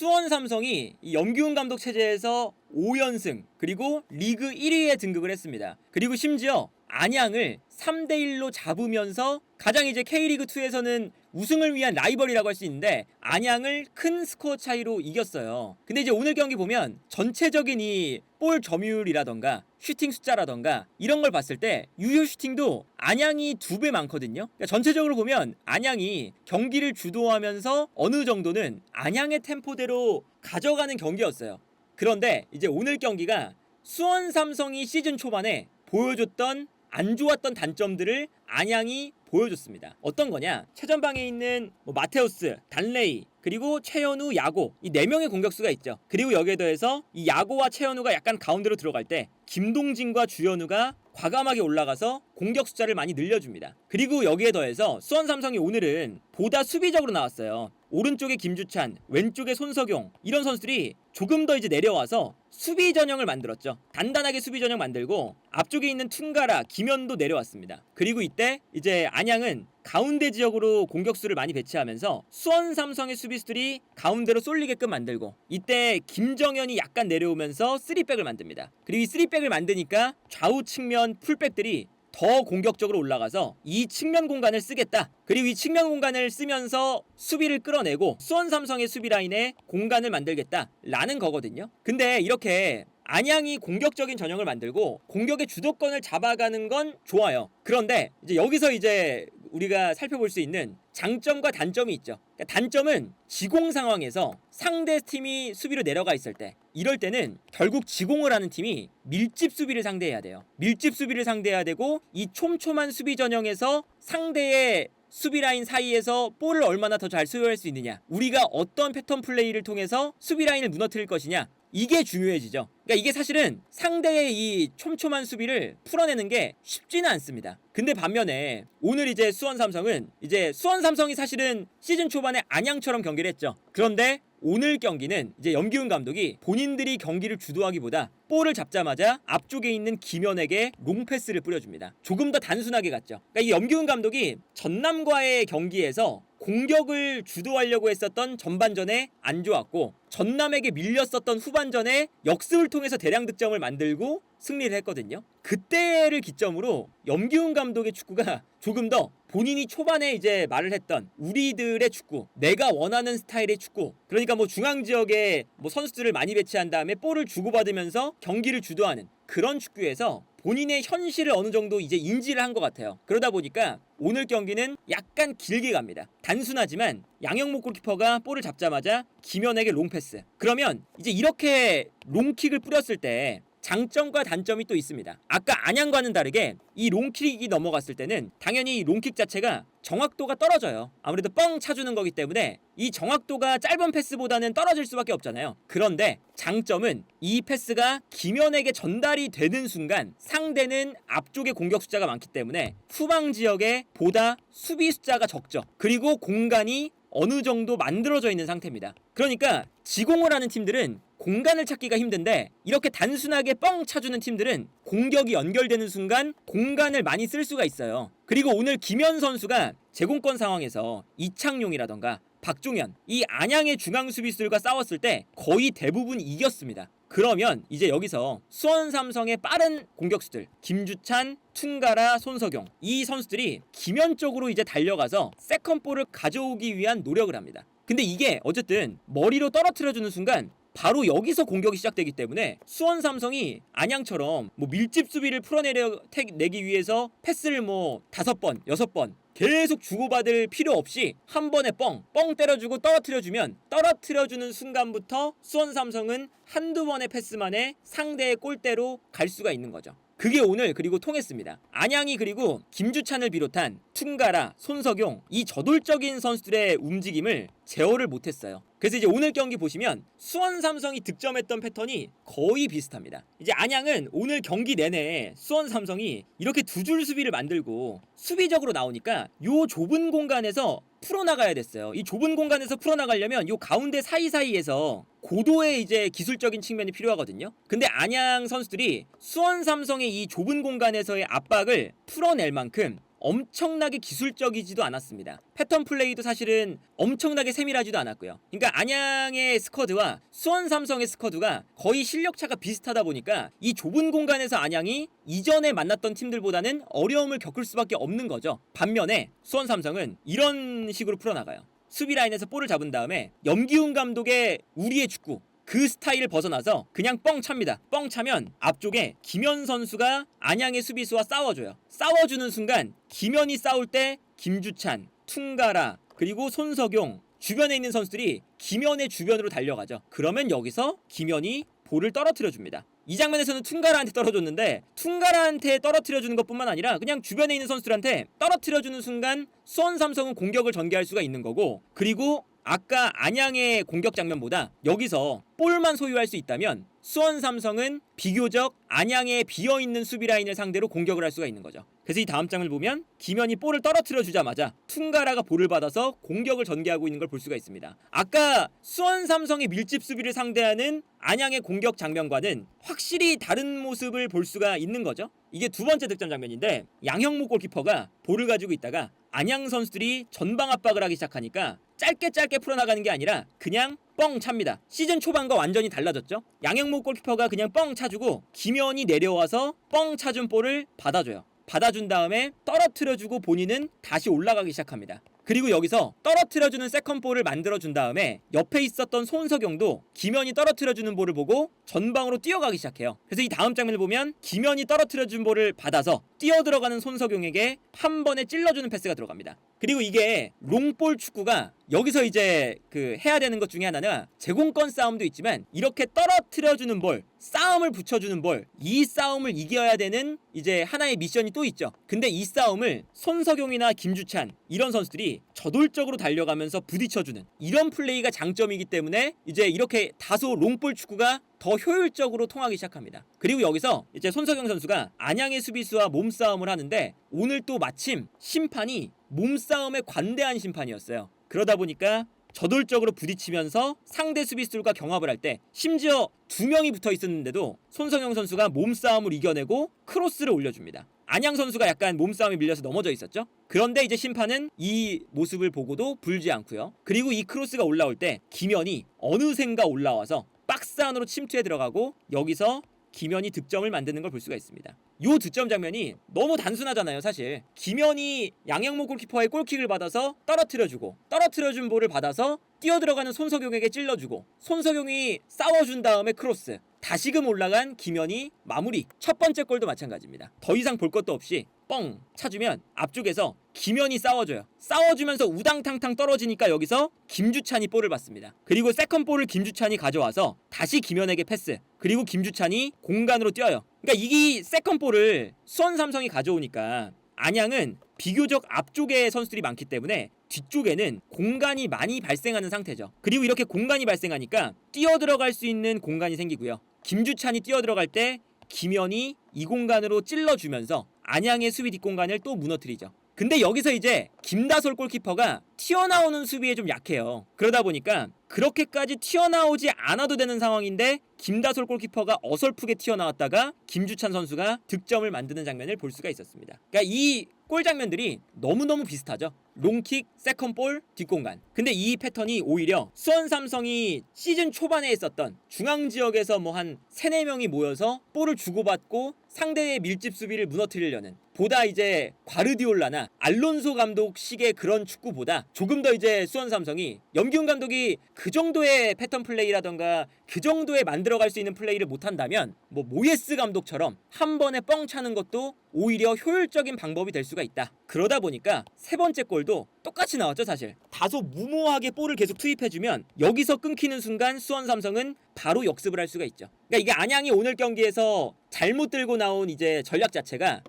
수원 삼성이 이 염기훈 감독 체제에서 5연승 그리고 리그 1위에 등극을 했습니다. 그리고 심지어 안양을 3대 1로 잡으면서 가장 이제 K리그 2에서는 우승을 위한 라이벌이라고 할 수 있는데 안양을 큰 스코어 차이로 이겼어요. 근데 이제 오늘 경기 보면 전체적인 이 볼 점유율이라던가 슈팅 숫자라던가 이런 걸 봤을 때 유효 슈팅도 안양이 두 배 많거든요. 그러니까 전체적으로 보면 안양이 경기를 주도하면서 어느 정도는 안양의 템포대로 가져가는 경기였어요. 그런데 이제 오늘 경기가 수원 삼성이 시즌 초반에 보여줬던 안 좋았던 단점들을 안양이 보여줬습니다. 어떤 거냐? 최전방에 있는 뭐 마테우스, 단레이, 그리고 최현우, 야고 이 네 명의 공격수가 있죠. 그리고 여기에 더해서 이 야고와 최현우가 약간 가운데로 들어갈 때 김동진과 주현우가 과감하게 올라가서 공격 숫자를 많이 늘려줍니다. 그리고 여기에 더해서 수원 삼성이 오늘은 보다 수비적으로 나왔어요. 오른쪽에 김주찬, 왼쪽에 손석용 이런 선수들이 조금 더 이제 내려와서 수비 전형을 만들었죠. 단단하게 수비 전형 만들고 앞쪽에 있는 퉁가라, 김현도 내려왔습니다. 그리고 이때 이제 안양은 가운데 지역으로 공격수를 많이 배치하면서 수원 삼성의 수비수들이 가운데로 쏠리게끔 만들고 이때 김정현이 약간 내려오면서 3백을 만듭니다. 그리고 이 3백을 만드니까 좌우 측면 풀백들이 더 공격적으로 올라가서 이 측면 공간을 쓰겠다. 그리고 이 측면 공간을 쓰면서 수비를 끌어내고 수원 삼성의 수비 라인에 공간을 만들겠다. 라는 거거든요. 근데 이렇게 안양이 공격적인 전형을 만들고 공격의 주도권을 잡아가는 건 좋아요. 그런데 이제 여기서 이제 우리가 살펴볼 수 있는 장점과 단점이 있죠. 그러니까 단점은 지공 상황에서 상대 팀이 수비로 내려가 있을 때 이럴 때는 결국 지공을 하는 팀이 밀집 수비를 상대해야 돼요. 밀집 수비를 상대해야 되고 이 촘촘한 수비 전형에서 상대의 수비 라인 사이에서 볼을 얼마나 더잘 수요할 수 있느냐. 우리가 어떤 패턴 플레이를 통해서 수비 라인을 무너뜨릴 것이냐. 이게 중요해지죠. 그러니까 이게 사실은 상대의 이 촘촘한 수비를 풀어내는 게 쉽지는 않습니다. 근데 반면에 오늘 이제 수원 삼성은 이제 수원 삼성이 사실은 시즌 초반에 안양처럼 경기를 했죠. 그런데 오늘 경기는 이제 염기훈 감독이 본인들이 경기를 주도하기보다 볼을 잡자마자 앞쪽에 있는 김현에게 롱패스를 뿌려줍니다. 조금 더 단순하게 갔죠. 그러니까 이 염기훈 감독이 전남과의 경기에서 공격을 주도하려고 했었던 전반전에 안 좋았고 전남에게 밀렸었던 후반전에 역습을 통해서 대량 득점을 만들고 승리를 했거든요. 그때를 기점으로 염기훈 감독의 축구가 조금 더 본인이 초반에 이제 말을 했던 우리들의 축구, 내가 원하는 스타일의 축구. 그러니까 뭐 중앙 지역에 뭐 선수들을 많이 배치한 다음에 볼을 주고받으면서 경기를 주도하는 그런 축구에서 본인의 현실을 어느 정도 이제 인지를 한 것 같아요. 그러다 보니까 오늘 경기는 약간 길게 갑니다. 단순하지만 양영목 골키퍼가 볼을 잡자마자 김현에게 롱패스. 그러면 이제 이렇게 롱킥을 뿌렸을 때 장점과 단점이 또 있습니다. 아까 안양과는 다르게 이 롱킥이 넘어갔을 때는 당연히 이 롱킥 자체가 정확도가 떨어져요. 아무래도 뻥 차주는 거기 때문에 이 정확도가 짧은 패스보다는 떨어질 수밖에 없잖아요. 그런데 장점은 이 패스가 김현에게 전달이 되는 순간 상대는 앞쪽에 공격 숫자가 많기 때문에 후방 지역에 보다 수비 숫자가 적죠. 그리고 공간이 어느 정도 만들어져 있는 상태입니다. 그러니까 지공을 하는 팀들은 공간을 찾기가 힘든데 이렇게 단순하게 뻥 차주는 팀들은 공격이 연결되는 순간 공간을 많이 쓸 수가 있어요. 그리고 오늘 김현 선수가 제공권 상황에서 이창용이라던가 박종현 이 안양의 중앙 수비수들과 싸웠을 때 거의 대부분 이겼습니다. 그러면 이제 여기서 수원 삼성의 빠른 공격수들 김주찬, 퉁가라, 손석용 이 선수들이 김현 쪽으로 이제 달려가서 세컨볼을 가져오기 위한 노력을 합니다. 근데 이게 어쨌든 머리로 떨어뜨려주는 순간 바로 여기서 공격이 시작되기 때문에 수원 삼성이 안양처럼 뭐 밀집 수비를 풀어내려 내기 위해서 패스를 뭐 다섯 번, 여섯 번 계속 주고받을 필요 없이 한 번에 뻥, 뻥 때려주고 떨어뜨려주면 떨어뜨려주는 순간부터 수원 삼성은 한두 번의 패스만에 상대의 골대로 갈 수가 있는 거죠. 그게 오늘 그리고 통했습니다. 안양이 그리고 김주찬을 비롯한 퉁가라, 손석용 이 저돌적인 선수들의 움직임을 제어를 못했어요. 그래서 이제 오늘 경기 보시면 수원 삼성이 득점했던 패턴이 거의 비슷합니다. 이제 안양은 오늘 경기 내내 수원 삼성이 이렇게 두 줄 수비를 만들고 수비적으로 나오니까 요 좁은 공간에서 풀어나가야 됐어요. 이 좁은 공간에서 풀어나가려면 요 가운데 사이사이에서 고도의 이제 기술적인 측면이 필요하거든요. 근데 안양 선수들이 수원 삼성의 이 좁은 공간에서의 압박을 풀어낼 만큼 엄청나게 기술적이지도 않았습니다. 패턴 플레이도 사실은 엄청나게 세밀하지도 않았고요. 그러니까 안양의 스쿼드와 수원 삼성의 스쿼드가 거의 실력 차가 비슷하다 보니까 이 좁은 공간에서 안양이 이전에 만났던 팀들보다는 어려움을 겪을 수밖에 없는 거죠. 반면에 수원 삼성은 이런 식으로 풀어나가요. 수비 라인에서 볼을 잡은 다음에 염기훈 감독의 우리의 축구 그 스타일을 벗어나서 그냥 뻥 찹니다. 뻥 차면 앞쪽에 김현 선수가 안양의 수비수와 싸워줘요. 싸워주는 순간 김현이 싸울 때 김주찬, 퉁가라 그리고 손석용 주변에 있는 선수들이 김현의 주변으로 달려가죠. 그러면 여기서 김현이 볼을 떨어뜨려 줍니다. 이 장면에서는 퉁가라한테 떨어졌는데 퉁가라한테 떨어뜨려 주는 것뿐만 아니라 그냥 주변에 있는 선수들한테 떨어뜨려 주는 순간 수원 삼성은 공격을 전개할 수가 있는 거고 그리고 아까 안양의 공격 장면보다 여기서 볼만 소유할 수 있다면 수원 삼성은 비교적 안양의 비어 있는 수비 라인을 상대로 공격을 할 수가 있는 거죠. 그래서 이 다음 장을 보면 김현이 볼을 떨어뜨려 주자마자 퉁가라가 볼을 받아서 공격을 전개하고 있는 걸 볼 수가 있습니다. 아까 수원 삼성의 밀집 수비를 상대하는 안양의 공격 장면과는 확실히 다른 모습을 볼 수가 있는 거죠. 이게 두 번째 득점 장면인데 양형무 골키퍼가 볼을 가지고 있다가 안양 선수들이 전방 압박을 하기 시작하니까 짧게 짧게 풀어나가는 게 아니라 그냥 뻥 찹니다. 시즌 초반과 완전히 달라졌죠. 양형무 골키퍼가 그냥 뻥 차주고 김현이 내려와서 뻥 차준 볼을 받아줘요. 받아준 다음에 떨어뜨려주고 본인은 다시 올라가기 시작합니다. 그리고 여기서 떨어뜨려주는 세컨볼을 만들어준 다음에 옆에 있었던 손석영도 김현이 떨어뜨려주는 볼을 보고 전방으로 뛰어가기 시작해요. 그래서 이 다음 장면을 보면 김현이 떨어뜨려준 볼을 받아서 뛰어 들어가는 손석영에게 한 번에 찔러주는 패스가 들어갑니다. 그리고 이게 롱볼 축구가 여기서 이제 그 해야 되는 것 중에 하나는 제공권 싸움도 있지만 이렇게 떨어뜨려주는 볼, 싸움을 붙여주는 볼, 이 싸움을 이겨야 되는 이제 하나의 미션이 또 있죠. 근데 이 싸움을 손석용이나 김주찬 이런 선수들이 저돌적으로 달려가면서 부딪혀주는 이런 플레이가 장점이기 때문에 이제 이렇게 다소 롱볼 축구가 더 효율적으로 통하기 시작합니다. 그리고 여기서 이제 손석영 선수가 안양의 수비수와 몸싸움을 하는데 오늘 또 마침 심판이 몸싸움에 관대한 심판이었어요. 그러다 보니까 저돌적으로 부딪히면서 상대 수비수들과 경합을 할 때 심지어 두 명이 붙어 있었는데도 손성영 선수가 몸싸움을 이겨내고 크로스를 올려줍니다. 안양 선수가 약간 몸싸움에 밀려서 넘어져 있었죠. 그런데 이제 심판은 이 모습을 보고도 불지 않고요. 그리고 이 크로스가 올라올 때 김현이 어느샌가 올라와서 박스 안으로 침투해 들어가고 여기서 김현이 득점을 만드는 걸 볼 수가 있습니다. 요 득점 장면이 너무 단순하잖아요, 사실. 김현이 양양모 골키퍼의 골킥을 받아서 떨어뜨려주고 떨어뜨려준 볼을 받아서 뛰어들어가는 손석용에게 찔러주고 손석용이 싸워준 다음에 크로스 다시금 올라간 김현이 마무리 첫 번째 골도 마찬가지입니다. 더 이상 볼 것도 없이 뻥 차주면 앞쪽에서 김현이 싸워줘요. 싸워주면서 우당탕탕 떨어지니까 여기서 김주찬이 볼을 받습니다. 그리고 세컨 볼을 김주찬이 가져와서 다시 김현에게 패스. 그리고 김주찬이 공간으로 뛰어요. 그러니까 이 세컨 볼을 수원 삼성이 가져오니까 안양은 비교적 앞쪽에 선수들이 많기 때문에 뒤쪽에는 공간이 많이 발생하는 상태죠. 그리고 이렇게 공간이 발생하니까 뛰어 들어갈 수 있는 공간이 생기고요. 김주찬이 뛰어 들어갈 때 김현이 이 공간으로 찔러주면서 안양의 수비 뒷공간을 또 무너뜨리죠. 근데 여기서 이제 김다솔 골키퍼가 튀어나오는 수비에 좀 약해요. 그러다 보니까 그렇게까지 튀어나오지 않아도 되는 상황인데 김다솔 골키퍼가 어설프게 튀어나왔다가 김주찬 선수가 득점을 만드는 장면을 볼 수가 있었습니다. 그러니까 이 골 장면들이 너무너무 비슷하죠. 롱킥, 세컨볼, 뒷공간. 근데 이 패턴이 오히려 수원 삼성이 시즌 초반에 했었던 중앙 지역에서 뭐 한 3, 4명이 모여서 볼을 주고받고 상대의 밀집 수비를 무너뜨리려는 보다 이제 과르디올라나 알론소 감독식의 그런 축구보다 조금 더 이제 수원 삼성이 염기훈 감독이 그 정도의 패턴 플레이라던가 그 정도의 만들어갈 수 있는 플레이를 못한다면 뭐 모예스 감독처럼 한 번에 뻥 차는 것도 오히려 효율적인 방법이 될 수가 있다. 그러다 보니까 세 번째 골도 똑같이 나왔죠 사실. 다소 무모하게 볼을 계속 투입해주면 여기서 끊기는 순간 수원 삼성은 바로 역습을 할 수가 있죠. 그러니까 이게 안양이 오늘 경기에서 잘못 들고 나온 이제 전략 자체가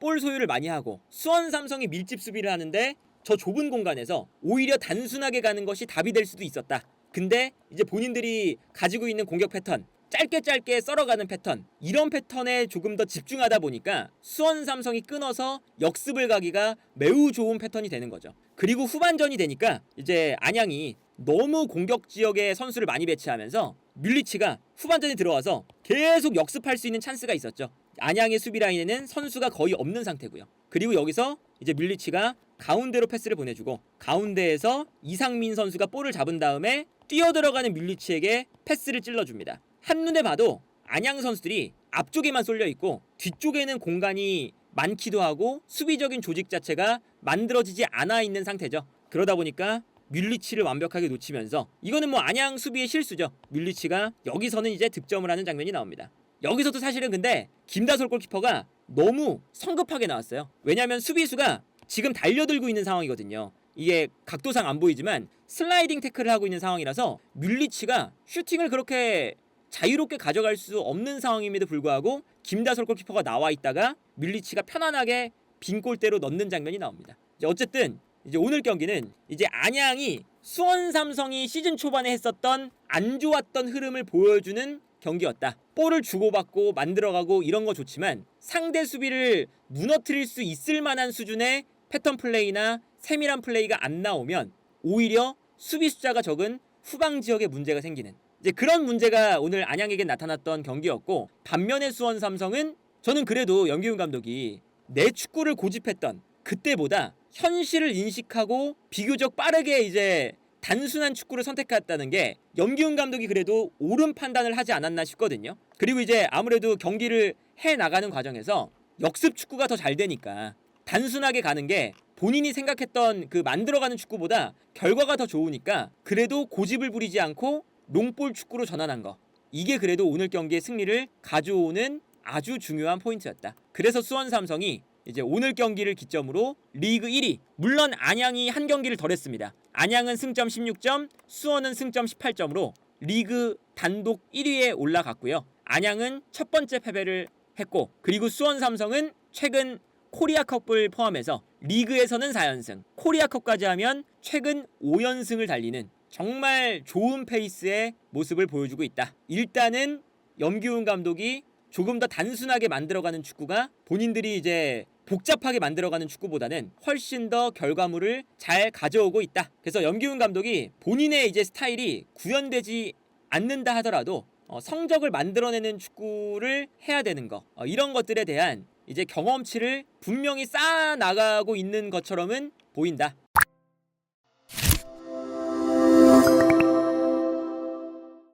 볼 소유를 많이 하고 수원 삼성이 밀집 수비를 하는데 저 좁은 공간에서 오히려 단순하게 가는 것이 답이 될 수도 있었다. 근데 이제 본인들이 가지고 있는 공격 패턴 짧게 짧게 썰어가는 패턴 이런 패턴에 조금 더 집중하다 보니까 수원 삼성이 끊어서 역습을 가기가 매우 좋은 패턴이 되는 거죠. 그리고 후반전이 되니까 이제 안양이 너무 공격 지역에 선수를 많이 배치하면서 뮬리치가 후반전에 들어와서 계속 역습할 수 있는 찬스가 있었죠. 안양의 수비 라인에는 선수가 거의 없는 상태고요. 그리고 여기서 이제 밀리치가 가운데로 패스를 보내주고 가운데에서 이상민 선수가 볼을 잡은 다음에 뛰어 들어가는 밀리치에게 패스를 찔러줍니다. 한눈에 봐도 안양 선수들이 앞쪽에만 쏠려 있고 뒤쪽에는 공간이 많기도 하고 수비적인 조직 자체가 만들어지지 않아 있는 상태죠. 그러다 보니까 뮬리치를 완벽하게 놓치면서 이거는 뭐 안양 수비의 실수죠. 뮬리치가 여기서는 이제 득점을 하는 장면이 나옵니다. 여기서도 사실은 근데 김다솔 골키퍼가 너무 성급하게 나왔어요. 왜냐하면 수비수가 지금 달려들고 있는 상황이거든요. 이게 각도상 안 보이지만 슬라이딩 태클을 하고 있는 상황이라서 뮬리치가 슈팅을 그렇게 자유롭게 가져갈 수 없는 상황임에도 불구하고 김다솔 골키퍼가 나와 있다가 뮬리치가 편안하게 빈 골대로 넣는 장면이 나옵니다. 이제 어쨌든 이제 오늘 경기는 이제 안양이 수원 삼성이 시즌 초반에 했었던 안 좋았던 흐름을 보여주는 경기였다. 볼을 주고받고 만들어가고 이런 거 좋지만 상대 수비를 무너뜨릴 수 있을 만한 수준의 패턴 플레이나 세밀한 플레이가 안 나오면 오히려 수비 숫자가 적은 후방 지역에 문제가 생기는 이제 그런 문제가 오늘 안양에게 나타났던 경기였고 반면에 수원 삼성은 저는 그래도 연기훈 감독이 내 축구를 고집했던 그때보다 현실을 인식하고 비교적 빠르게 이제 단순한 축구를 선택했다는 게 염기훈 감독이 그래도 옳은 판단을 하지 않았나 싶거든요. 그리고 이제 아무래도 경기를 해 나가는 과정에서 역습 축구가 더 잘 되니까 단순하게 가는 게 본인이 생각했던 그 만들어가는 축구보다 결과가 더 좋으니까 그래도 고집을 부리지 않고 롱볼 축구로 전환한 거. 이게 그래도 오늘 경기의 승리를 가져오는 아주 중요한 포인트였다. 그래서 수원 삼성이 이제 오늘 경기를 기점으로 리그 1위. 물론 안양이 한 경기를 덜 했습니다. 안양은 승점 16점, 수원은 승점 18점으로 리그 단독 1위에 올라갔고요. 안양은 첫 번째 패배를 했고 그리고 수원 삼성은 최근 코리아컵을 포함해서 리그에서는 4연승, 코리아컵까지 하면 최근 5연승을 달리는 정말 좋은 페이스의 모습을 보여주고 있다. 일단은 염기훈 감독이 조금 더 단순하게 만들어가는 축구가 본인들이 이제 복잡하게 만들어가는 축구보다는 훨씬 더 결과물을 잘 가져오고 있다. 그래서 염기훈 감독이 본인의 이제 스타일이 구현되지 않는다 하더라도 어, 성적을 만들어내는 축구를 해야 되는 거 어, 이런 것들에 대한 이제 경험치를 분명히 쌓아 나가고 있는 것처럼은 보인다.